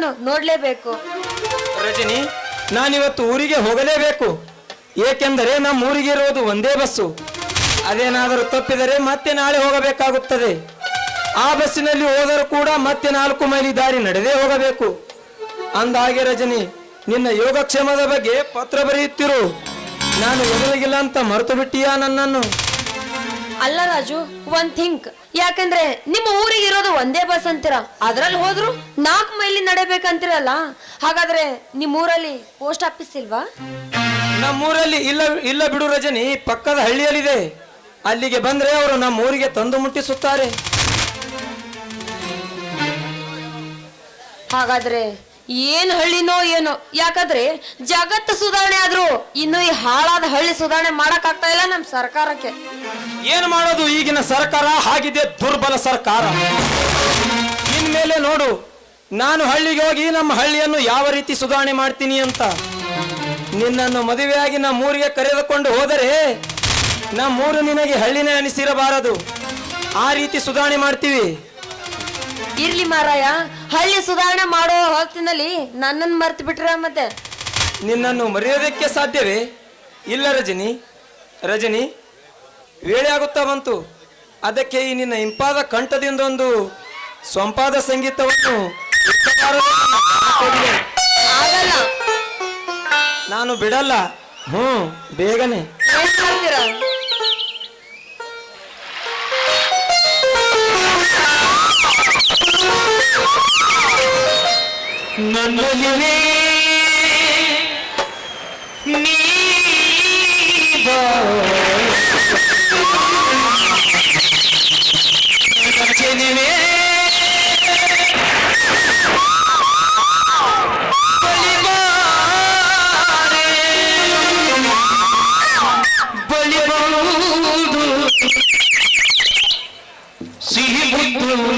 ನಾನು ನೋಡ್ಲೇಬೇಕು. ರಜನಿ, ನಾನಿವತ್ತು ಊರಿಗೆ ಹೋಗಲೇಬೇಕು. ಏಕೆಂದರೆ ನಮ್ಮ ಊರಿಗೆ ಇರೋದು ಒಂದೇ ಬಸ್ಸು. ಅದೇನಾದರೂ ತಪ್ಪಿದರೆ ಮತ್ತೆ ನಾಳೆ ಹೋಗಬೇಕಾಗುತ್ತದೆ. ಆ ಬಸ್ಸಿನಲ್ಲಿ ಹೋದರೂ ಕೂಡ ಮತ್ತೆ ನಾಲ್ಕು ಮೈಲಿ ದಾರಿ ನಡೆದೇ ಹೋಗಬೇಕು. ಅಂದಾಗೆ ರಜನಿ, ನಿನ್ನ ಯೋಗಕ್ಷೇಮದ ಬಗ್ಗೆ ಪತ್ರ ಬರೆಯುತ್ತಿರು. ನಾನು ಎದುರಿಗಿಲ್ಲ ಅಂತ ಮರೆತು ಬಿಟ್ಟಿಯಾ ನನ್ನನ್ನು? ಅಲ್ಲ ರಾಜು ಒಂದ್ ಥಿಂಕ್. ಯಾಕಂದ್ರೆ ನಿಮ್ಮ ಊರಿಗೆ ಇರೋದು ಒಂದೇ ಬಸ್ ಅಂತೀರ. ಅದ್ರಲ್ಲಿ ಹೋದ್ರು ನಾಲ್ಕು ಮೈಲಿ ನಡೆಬೇಕಂತಿರಲ್ಲ? ಹಾಗಾದ್ರೆ ನಿಮ್ಮ ಊರಲ್ಲಿ ಪೋಸ್ಟ್ ಆಫೀಸ್ ಇಲ್ವಾ? ನಮ್ಮೂರಲ್ಲಿ ಇಲ್ಲ ಇಲ್ಲ ಬಿಡು ರಜನಿ ಪಕ್ಕದ ಹಳ್ಳಿಯಲ್ಲಿದೆ. ಅಲ್ಲಿಗೆ ಬಂದ್ರೆ ಅವರು ನಮ್ಮ ಊರಿಗೆ ತಂದು ಮುಟ್ಟಿಸುತ್ತಾರೆ. ಹಾಗಾದ್ರೆ ಏನ್ ಹಳ್ಳಿನೋ ಏನೋ ಯಾಕಂದ್ರೆ ಜಗತ್ತು ಸುಧಾರಣೆ ಇನ್ನು ಈ ಹಾಳಾದ ಹಳ್ಳಿ ಸುಧಾರಣೆ ಮಾಡಕ್ ಆಗ್ತಾ ಇಲ್ಲ ನಮ್ ಸರ್ಕಾರಕ್ಕೆ. ಏನು ಮಾಡೋದು ಈಗಿನ ಸರ್ಕಾರ? ಹಾಗಿದೆ ದುರ್ಬಲ ಸರ್ಕಾರ. ಇನ್ಮೇಲೆ ನೋಡು ನಾನು ಹಳ್ಳಿಗೆ ಹೋಗಿ ನಮ್ಮ ಹಳ್ಳಿಯನ್ನು ಯಾವ ರೀತಿ ಸುಧಾರಣೆ ಮಾಡ್ತೀನಿ ಅಂತ. ನಿನ್ನನ್ನು ಮದುವೆಯಾಗಿ ನಮ್ಮೂರಿಗೆ ಕರೆದುಕೊಂಡು ಹೋದರೆ ನಮ್ಮೂರು ನಿನಗೆ ಹಳ್ಳಿನೇ ಅನಿಸಿರಬಾರದು. ಆ ರೀತಿ ಸುಧಾರಣೆ ಮಾಡ್ತೀವಿ. ಇರ್ಲಿ ಮಾರಾಯ ಹಳ್ಳಿ ಸುಧಾರಣೆ ಮಾಡೋ ಹೊತ್ತಿನಲ್ಲಿ ನನ್ನನ್ನು ಮರ್ತು ಬಿಟ್ರ ಮತ್ತೆ ನಿನ್ನನ್ನು ಮರೆಯೋದಕ್ಕೆ ಸಾಧ್ಯವೇ? ಇಲ್ಲ ರಜನಿ ರಜನಿ ವೇಳೆ ಆಗುತ್ತಾ ಬಂತು. ಅದಕ್ಕೆ ಈ ನಿನ್ನ ಇಂಪಾದ ಕಂಠದಿಂದೊಂದು ಸ್ವಂಪಾದ ಸಂಗೀತವನ್ನು. ನಾನು ಬಿಡಲ್ಲ. ಹ್ಞೂ ಬೇಗನೆ. ನನ್ನ নিব চিনবে বলি বন্ধু সিহি বন্ধু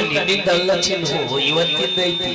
ನಿನ್ನಿಂದಲ್ಲ ಚಿನ್ನು. ಇವತ್ತಿಂದ ಐತಿ